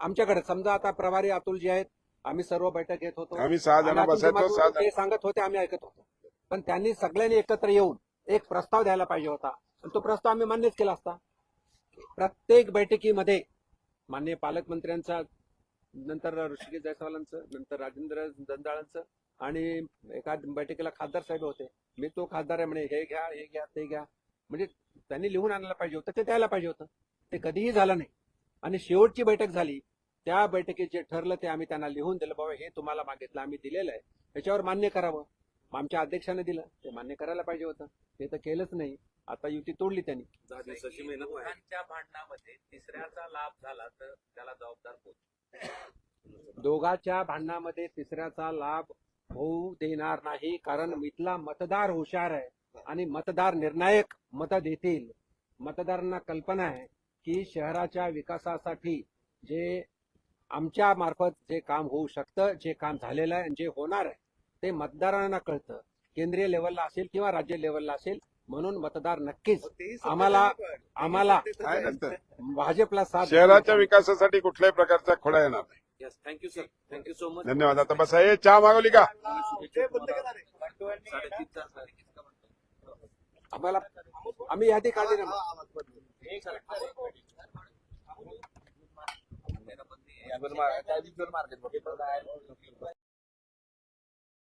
आमच्याकडे समजा आता प्रभारी अतुल जे आहेत आम्ही सर्व बैठक घेत होतो. आम्ही सहा जण आणि अतुलजी बसायचो मागून सहा ते सांगत होते आम्ही ऐकत होतो. पण त्यांनी सगळ्यांनी एकत्र येऊन एक प्रस्ताव द्यायला पाहिजे होता. आणि तो प्रस्ताव आम्ही मान्यच केला असता. प्रत्येक बैठकीमध्ये माननीय पालकमंत्र्यांचा नंतर ऋषिकेश जायसवालांचं नंतर राजेंद्र दंदाळांचं आणि एका बैठकीला खासदार साहेब होते. मी तो खासदार आहे म्हणे हे घ्या हे घ्या ते घ्या. म्हणजे त्यांनी लिहून आणायला पाहिजे होतं ते द्यायला पाहिजे होतं. ते कधीही झालं नाही. आणि शेवटची बैठक झाली त्या बैठकीत जे ठरलं ते आम्ही त्यांना लिहून दिलं बाबा हे तुम्हाला मागितलं आम्ही दिलेलं आहे. त्याच्यावर मान्य करावं. मग आमच्या अध्यक्षाने दिलं. ते मान्य करायला पाहिजे होतं. ते तर केलंच नाही. आता युती तोडली त्यांनी. भांडणामध्ये तिसऱ्याचा लाभ झाला तर त्याला जबाबदार कोण? दोघाच्या भांडणामध्ये तिसऱ्याचा लाभ होऊ देणार नाही कारण इथला मतदार हुशार आहे आणि मतदार निर्णायक मत देतील. मतदारांना कल्पना आहे. की शहराच्या विकासासाठी जे आमच्या मार्फत जे काम होऊ शकतं जे काम झालेलं आहे आणि जे होणार आहे ते मतदारांना कळतं. केंद्रीय लेवलला असेल किंवा राज्य लेवलला असेल म्हणून मतदार नक्कीच आम्हाला आम्हाला काय नसतं भाजपला साथ शहराच्या विकासासाठी कुठल्याही प्रकारचा खोडा येणार नाही. Yes thank you sir thank you so much धन्यवाद. आता बसा हे चहा मागवली का? आम्हाला आम्ही यादी काढली ना मार्केट.